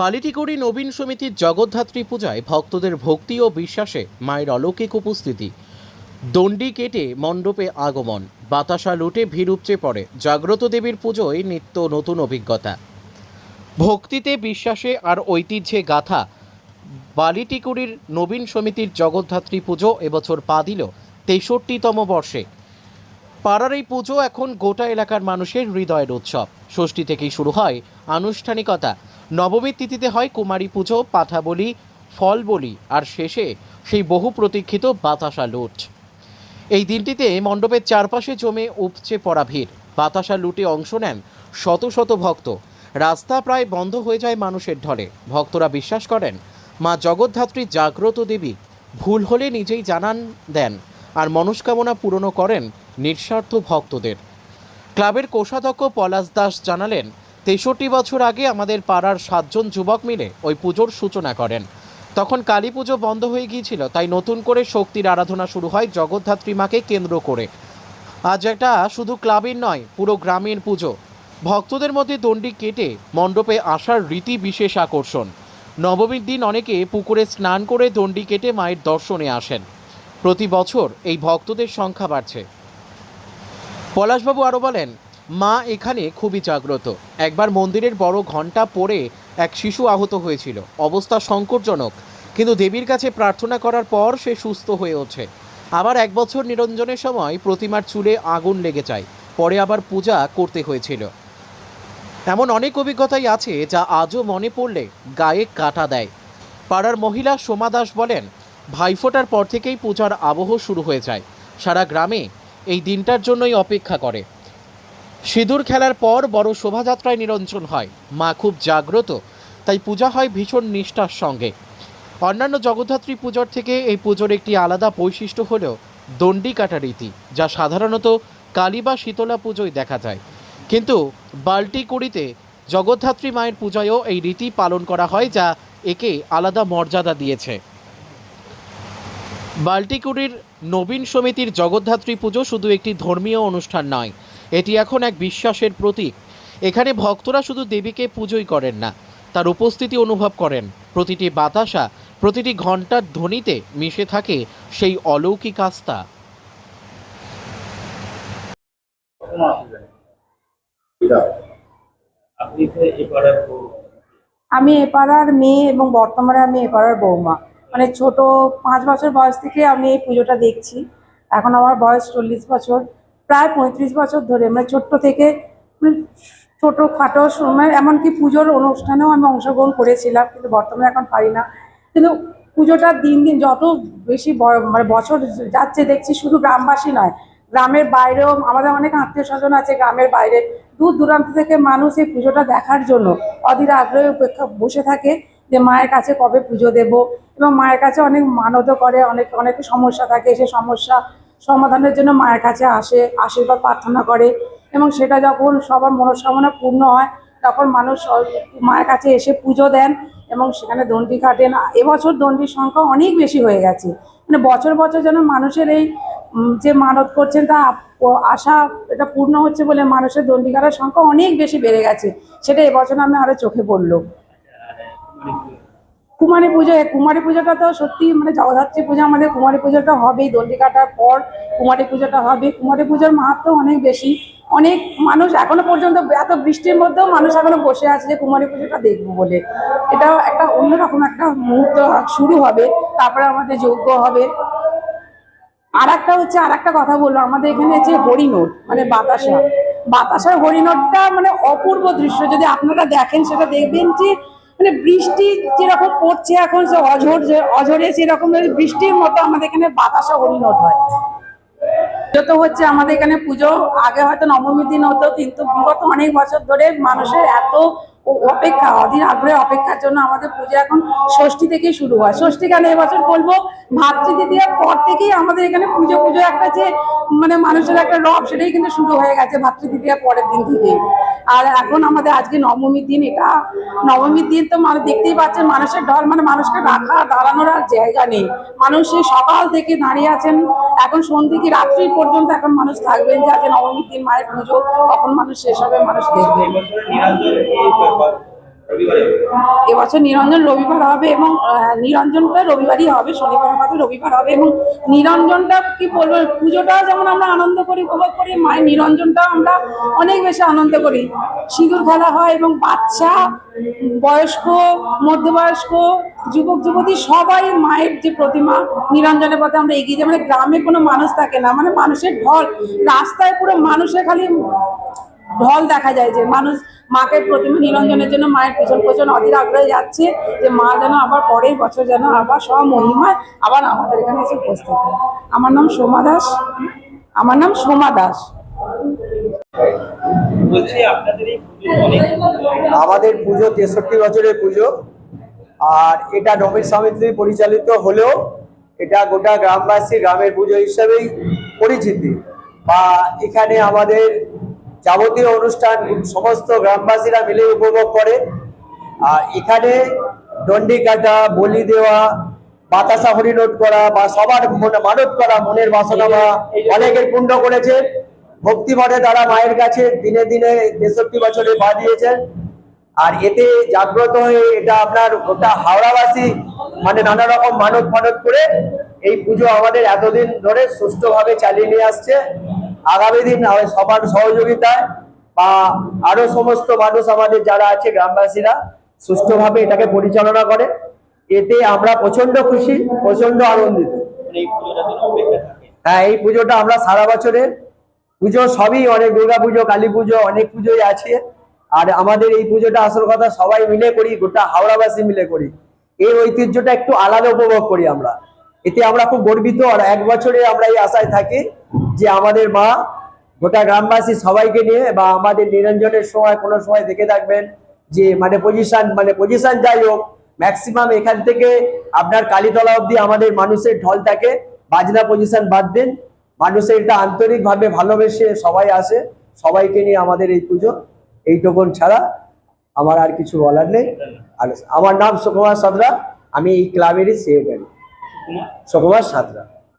বালিটিকুড়ি নবীন সমিতির জগদ্ধাত্রী পূজায় ভক্তদের ভক্তি ও বিশ্বাসে মায়ের অলৌকিক উপস্থিতি। দণ্ডি কেটে মণ্ডপে আগমন। বাতাসা লুটে ভিড় উপচে পড়ে। জাগ্রত দেবীর পুজোয় নিত্য নতুন অভিজ্ঞতা। ভক্তিতে, বিশ্বাসে আর ঐতিহ্যে গাথা বালিটিকুড়ির নবীন সমিতির জগদ্ধাত্রী পুজো এবছর পা দিল তেষট্টিতম বর্ষে। পাড়ার এই পুজো এখন গোটা এলাকার মানুষের হৃদয়ের উৎসব। ষষ্ঠী থেকেই শুরু হয় আনুষ্ঠানিকতা। নবমীর তিথিতে হয় কুমারী পুজো পাঠা বলি ফল বলি আর শেষে সেই বহু প্রতীক্ষিত বাতাসা লুট। এই দিনটিতে মণ্ডপের চারপাশে জমে উপচে পড়া ভিড়। বাতাসা লুটে অংশ নেন শত শত ভক্ত। রাস্তা প্রায় বন্ধ হয়ে যায় মানুষের ঢলে। ভক্তরা বিশ্বাস করেন, মা জগদ্ধাত্রী জাগ্রত দেবী। ভুল হলে নিজেই জানান দেন, আর মনস্কামনা পূরণও করেন নিঃস্বার্থ ভক্তদের। ক্লাবের কোষাধ্যক্ষ পলাশ দাস জানালেন, তেষট্টি বছর আগে আমাদের পাড়ার সাতজন যুবক মিলে ওই পুজোর সূচনা করেন। তখন কালী পুজো বন্ধ হয়ে গিয়েছিল, তাই নতুন করে শক্তির আরাধনা শুরু হয় জগদ্ধাত্রী মাকে কেন্দ্র করে। আজ এটা শুধু ক্লাবের নয়, পুরো গ্রামের পুজো। ভক্তদের মধ্যে দণ্ডি কেটে মণ্ডপে আসার রীতি বিশেষ আকর্ষণ। নবমীর দিন অনেকে পুকুরে স্নান করে দণ্ডি কেটে মায়ের দর্শনে আসেন। প্রতি বছর এই ভক্তদের সংখ্যা বাড়ছে। পলাশবাবু আরও বলেন, মা এখানে খুবই জাগ্রত। একবার মন্দিরের বড় ঘণ্টা পড়ে এক শিশু আহত হয়েছিল। অবস্থা সংকটজনক, কিন্তু দেবীর কাছে প্রার্থনা করার পর সে সুস্থ হয়ে ওঠে। আবার এক বছর নিরঞ্জনের সময় প্রতিমার চুলে আগুন লেগে যায়, পরে আবার পূজা করতে হয়েছিল। এমন অনেক অভিজ্ঞতাই আছে যা আজও মনে পড়লে গায়ে কাটা দেয়। পাড়ার মহিলা সোমা দাস বলেন, ভাইফোঁটার পর থেকেই পূজার আবহ শুরু হয়ে যায়। সারা গ্রামে এই দিনটার জন্যই অপেক্ষা করে। সিঁদুর খেলার পর বড় শোভাযাত্রায় নিরঞ্জন হয়। মা খুব জাগ্রত, তাই পূজা হয় ভীষণ নিষ্ঠার সঙ্গে। অন্যান্য জগদ্ধাত্রী পুজোর থেকে এই পুজোর একটি আলাদা বৈশিষ্ট্য হল দণ্ডি কাটা রীতি, যা সাধারণত কালী বা শীতলা পুজোয় দেখা যায়। কিন্তু বাল্টি কুড়িতে জগদ্ধাত্রী মায়ের পূজায়ও এই রীতি পালন করা হয়, যা একে আলাদা মর্যাদা দিয়েছে। বাল্টিকুড়ির নবীন সমিতির জগদ্ধাত্রী পুজো শুধু একটি ধর্মীয় অনুষ্ঠান নয় এটি এখন এক বিশ্বাসের প্রতীক। এখানে ভক্তরা শুধু দেবীকে পুজোই করেন না তার উপস্থিতি অনুভব করেন। প্রতিটি বাতাসা প্রতিটি ঘণ্টার ধ্বনিতে মিশে থাকে সেই অলৌকিক আস্থা। আমি এপাড়ার মেয়ে এবং বর্তমানে আমি এপাড়ার বৌমা মানে ছোট পাঁচ বছর বয়স থেকে আমি এই পুজোটা দেখছি। এখন আমার বয়স চল্লিশ বছর। প্রায় পঁয়ত্রিশ বছর ধরে মানে ছোট্ট থেকে মানে ছোট খাটো সময় এমনকি পুজোর অনুষ্ঠানেও আমি অংশগ্রহণ করেছিলাম, কিন্তু বর্তমানে এখন পারি না। কিন্তু পুজোটা দিন দিন যত বেশি মানে বছর যাচ্ছে দেখছি শুধু গ্রামবাসী নয়, গ্রামের বাইরেও আমাদের অনেক আত্মীয় স্বজন আছে গ্রামের বাইরে। দূর দূরান্ত থেকে মানুষ এই পুজোটা দেখার জন্য অধীর আগ্রহে উপেক্ষা বসে থাকে। যে মায়ের কাছে কবে পুজো দেব এবং মায়ের কাছে অনেক মানতও করে, অনেক অনেক সমস্যা থাকে, সে সমস্যা সমাধানের জন্য মায়ের কাছে আসে, আশীর্বাদ প্রার্থনা করে এবং সেটা যখন সবার মনস্কামনা পূর্ণ হয়, তখন মানুষ মায়ের কাছে এসে পুজো দেন এবং সেখানে দণ্ডি কাটেন। এবছর দণ্ডির সংখ্যা অনেক বেশি হয়ে গেছে। মানে বছর বছর যেন মানুষের এই যে মানত করছেন তা আশা এটা পূর্ণ হচ্ছে বলে মানুষের দণ্ডি কাটার সংখ্যা অনেক বেশি বেড়ে গেছে। সেটা এবছর আমি আরও চোখে পড়ল। কুমারী পুজো কুমারী পুজোটা তো সত্যি মানে জগদ্ধাত্রী পুজো আমাদের কুমারী পুজোটা হবেই দণ্ডি কাটার পর কুমারী পুজোটা হবে। কুমারী পুজোর মাহাত্ম অনেক বেশি। অনেক মানুষ এখনও পর্যন্ত এত বৃষ্টির মধ্যেও মানুষ এখনও বসে আছে যে কুমারী পুজোটা দেখব বলে। এটাও একটা অন্যরকম একটা মুহূর্ত শুরু হবে, তারপরে আমাদের যজ্ঞ হবে। আর একটা হচ্ছে আর একটা কথা বলল আমাদের এখানে যে হরিনোট মানে বাতাসা। বাতাসার হরিনোটটা মানে অপূর্ব দৃশ্য। যদি আপনারা দেখেন, সেটা দেখবেন যে মানে বৃষ্টি যেরকম পড়ছে এখন সে অঝোর অঝরে সেরকম বৃষ্টির মতো আমাদের এখানে বাতাসা হরিনোট হয়। যত হচ্ছে আমাদের এখানে পুজো, আগে হয়তো নবমীর দিন হতো, কিন্তু বিগত অনেক বছর ধরে মানুষের এত অপেক্ষা, অধীর আগ্রহে অপেক্ষার জন্য আমাদের পুজো এখন ষষ্ঠী থেকেই শুরু হয়। ষষ্ঠী কেন এবছর বলব ভাতৃদ্বিতীয়ার পর থেকেই আমাদের এখানে পুজো পুজো একটা যে মানে মানুষের একটা রব, সেটাই কিন্তু শুরু হয়ে গেছে ভাতৃদ্বিতীয়ার পরের দিন থেকেই। আর এখন আমাদের আজকে নবমীর দিন, এটা নবমীর দিন তো মানে দেখতেই পাচ্ছেন, মানুষের ঢল মানে মানুষকে রাখা, দাঁড়ানোর আর জায়গা নেই। মানুষ সকাল থেকে দাঁড়িয়ে আছেন, এখন সন্ধ্যে কি রাত্রি পর্যন্ত এখন মানুষ থাকবেন যে আজকে নবমীর দিন, মায়ের পুজো তখন মানুষ শেষ হবে, মানুষ দেখবেন। এবছর নিরঞ্জন রবিবার হবে এবং নিরঞ্জনটা রবিবারই হবে, শনিবার আমাদের রবিবার হবে এবং নিরঞ্জনটা কি বলব পুজোটা যেমন আমরা আনন্দ করি, উপভোগ করি, মায়ের নিরঞ্জনটা আমরা অনেক বেশি আনন্দ করি। সিঁদুর খেলা হয় এবং বাচ্চা, বয়স্ক, মধ্যবয়স্ক, যুবক, যুবতী সবাই মায়ের যে প্রতিমা নিরঞ্জনের পথে আমরা এগিয়ে যাই। মানে গ্রামে কোনো মানুষ থাকে না মানে মানুষের ঢল রাস্তায় পুরো মানুষের খালি ঢল দেখা যায় যে মানুষ মাকে প্রতিমা নিরঞ্জনের জন্য মায়ের পেছন পেছন অধীর আগ্রহে যাচ্ছে যে মা যেন আবার পরের বছর যেন আবার সব মহিমায় আবার আমাদের এখানে এসে উপস্থিত আমার নাম সোমা দাস। আমার নাম সোমা দাস। আমাদের পুজো তেষট্টি বছরের পুজো। আর এটা নবীন সমিতি পরিচালিত হলেও এটা গোটা গ্রামবাসী গ্রামের পুজো হিসাবেই পরিচিতি। বা এখানে আমাদের যাবতীয় অনুষ্ঠান সমস্ত গ্রামবাসীরা মিলে উপভোগ করে। আর এখানে দণ্ডি কাটা, বলি দেওয়া, বাতাসা হরিণোট করা বা সবার মনে মানত করা, মনের বাসনা বা অনেকের পুণ্য করেছে। ভক্তি ভরে তারা মায়ের কাছে দিনে দিনে তেষট্টি বছরে পা দিয়েছেন। আর এতে জাগ্রত হয়ে এটা আপনার গোটা হাওড়াবাসী মানে নানা রকম মানত ফানত করে এই পুজো আমাদের এতদিন ধরে সুষ্ঠুভাবে চালিয়ে নিয়ে আসছে। আগামী দিন সবার সহযোগিতায় বা আরও সমস্ত মানুষ আমাদের যারা আছে গ্রামবাসীরা সুষ্ঠুভাবে এটাকে পরিচালনা করে। এতে আমরা প্রচণ্ড খুশি প্রচণ্ড আনন্দিত। হ্যাঁ এই পুজোটা আমরা সারা বছরের পুজো সবই অনেক দুর্গা পুজো কালী পুজো অনেক পুজোই আছে। আর আমাদের এই পুজোটা আসল কথা সবাই মিলে করি গোটা হাওড়াবাসী মিলে করি। এই ঐতিহ্যটা একটু আলাদা উপভোগ করি আমরা। এতে আমরা খুব গর্বিত আর এক বছরে আমরা এই আশায় থাকি যে আমাদের মা গোটা গ্রামবাসী সবাইকে নিয়ে বা আমাদের নিরঞ্জনের সময় কোনো সময় দেখে থাকবেন যে মানে পজিশন মানে পজিশন যাই হোক ম্যাক্সিমাম এখান থেকে আপনার কালীতলা অবধি আমাদের মানুষের ঢল থাকে বাজনা পজিশন বাদ দিন। মানুষের এটা আন্তরিকভাবে ভালোবেসে সবাই আসে সবাইকে নিয়ে আমাদের এই পুজো এইটুকুন ছাড়া আমার আর কিছু বলার নেই। আর আমার নাম সুকুমার সাদরা আমি এই ক্লাবেরই সেক্রেটারি সুকুমার? সাদরা